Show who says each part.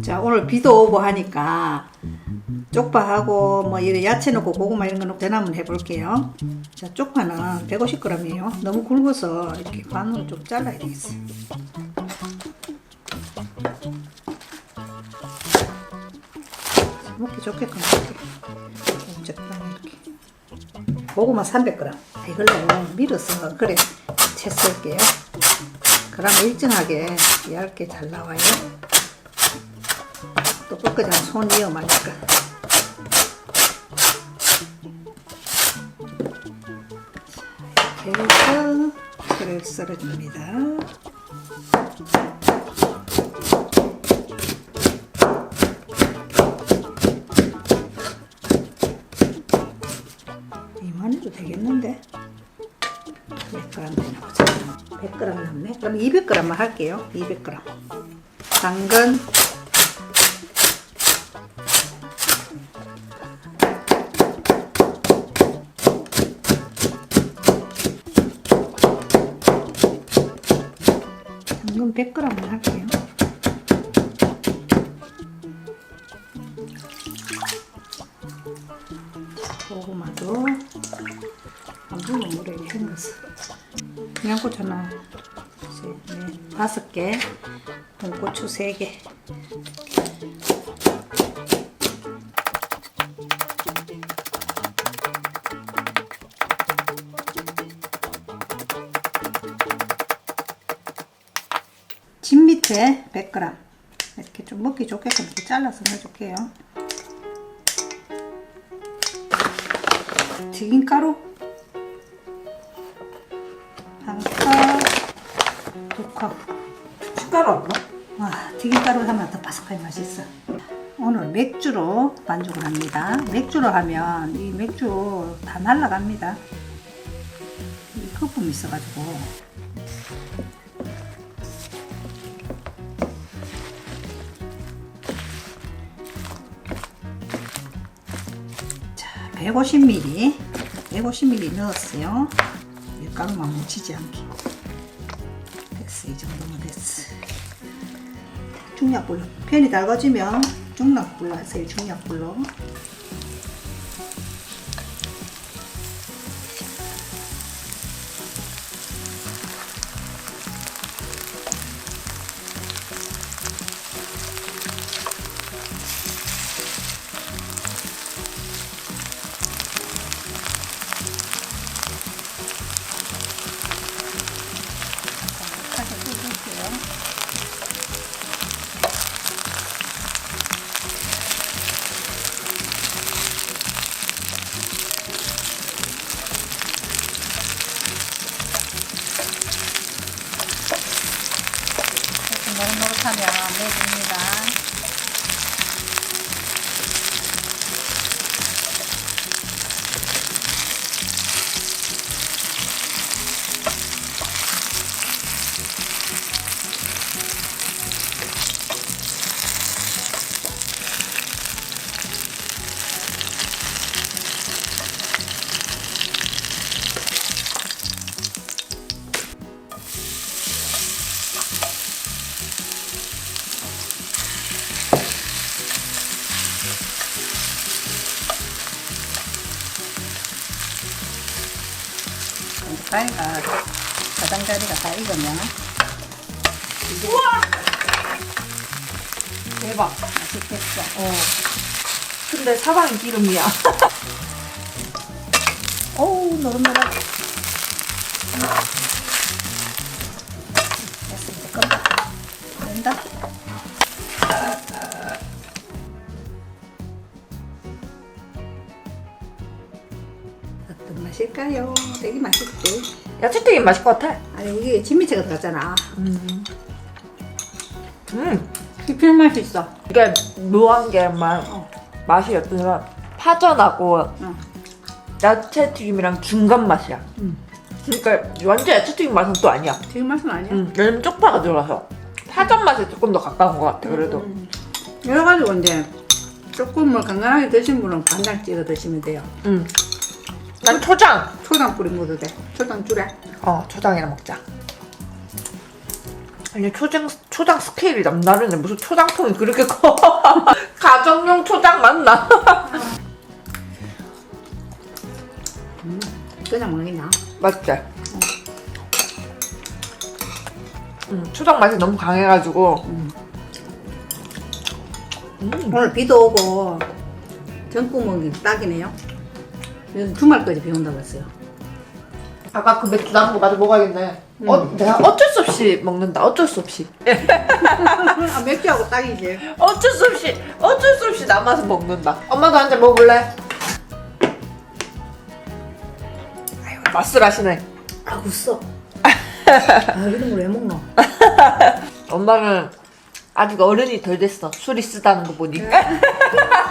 Speaker 1: 자 오늘 비도 오고 하니까 쪽파하고 뭐 이런 야채 넣고 고구마 이런 거 넣고 한번 해볼게요. 자 쪽파는 150g이에요. 너무 굵어서 이렇게 반으로 좀 잘라야 되겠어요. 먹기 좋게끔 이렇게 좀 적당히 이렇게 고구마 300g 이걸로 밀어서 그래 채 썰게요. 그럼 일정하게 얇게 잘 나와요. 또 꺾어지면 손 위험하니까. 자, 이렇게 해서 그를 썰어줍니다. 이만 해도 되겠는데? 몇 그램 되나 보자. 100g 남네. 그럼 200g만 할게요. 200g. 당근 당근 100g만 할게요. 고구마도 한 부분 물에 헹궈서 양고추 하나, 셋, 넷, 다섯 개, 홍고추 세 개. 진 밑에 100g 이렇게 좀 먹기 좋게끔 이렇게 잘라서 넣어줄게요. 튀김가루 한 컵, 두 컵.
Speaker 2: 숟가락 없나?
Speaker 1: 와, 튀김가루 하면 더 바삭하게 맛있어. 오늘 맥주로 반죽을 합니다. 맥주로 하면 이 맥주 다 날라갑니다. 이 거품이 있어가지고. 150ml, 150ml 넣었어요. 밀가루만 묻히지 않게. 됐어, 이 정도면 됐어. 중약불로 편이 달궈지면 중약불로 하세요 중약불로 조금 노릇노 내줍니다. 가위가 가장자리가 다 익으면
Speaker 2: 우와! 대박.
Speaker 1: 맛있겠죠.
Speaker 2: 어. 근데 사방이 기름이야.
Speaker 1: 어우 노릇노릇. 됐어 이제 끈다. 된다. 맛일까요? 되게 맛있지.
Speaker 2: 야채튀김 맛있을 것 같아.
Speaker 1: 아니 이게 진미채가 들어갔잖아.
Speaker 2: 음. 음.
Speaker 1: 씹히는 맛이 있어.
Speaker 2: 이게 묘한 게막
Speaker 1: 어.
Speaker 2: 맛이 어떠냐면 파전하고
Speaker 1: 응.
Speaker 2: 야채튀김이랑 중간 맛이야.
Speaker 1: 음.
Speaker 2: 그러니까 완전 야채튀김 맛은 또 아니야.
Speaker 1: 되게 맛은 아니야.
Speaker 2: 음. 왜냐면 쪽파가 들어가서 파전 맛에 조금 더 가까운 것 같아. 그래도.
Speaker 1: 음. 여러 가지 건데 조금 뭐 간간하게 드신 분은 간장 찍어 드시면 돼요.
Speaker 2: 음. 난 초장.
Speaker 1: 초장 뿌린 것도 돼. 초장 줄에.
Speaker 2: 어 초장이랑 먹자. 아니 초장 초장 스케일이 남다르네. 무슨 초장통이 그렇게 커? 가정용 초장 맞나?
Speaker 1: 그냥 먹겠냐?
Speaker 2: 맞지? 음, 초장 맛이 너무 강해가지고. 음.
Speaker 1: 오늘 비도 오고 전구멍이 딱이네요. 요즘 주말까지 비 온다고 했어요.
Speaker 2: 아까 그 맥주 남은 거 마저 먹어야겠네. 어, 내가 어쩔 수 없이 먹는다. 어쩔 수 없이.
Speaker 1: 아, 맥주하고 딱이지.
Speaker 2: 어쩔 수 없이 어쩔 수 없이 남아서 먹는다. 엄마도 한 잔 먹을래? 아유, 맛을 하시네.
Speaker 1: 아, 웃어. 아, 이런 걸 왜 먹노?
Speaker 2: 엄마는 아직 어른이 덜 됐어. 술이 쓰다는 거 보니까.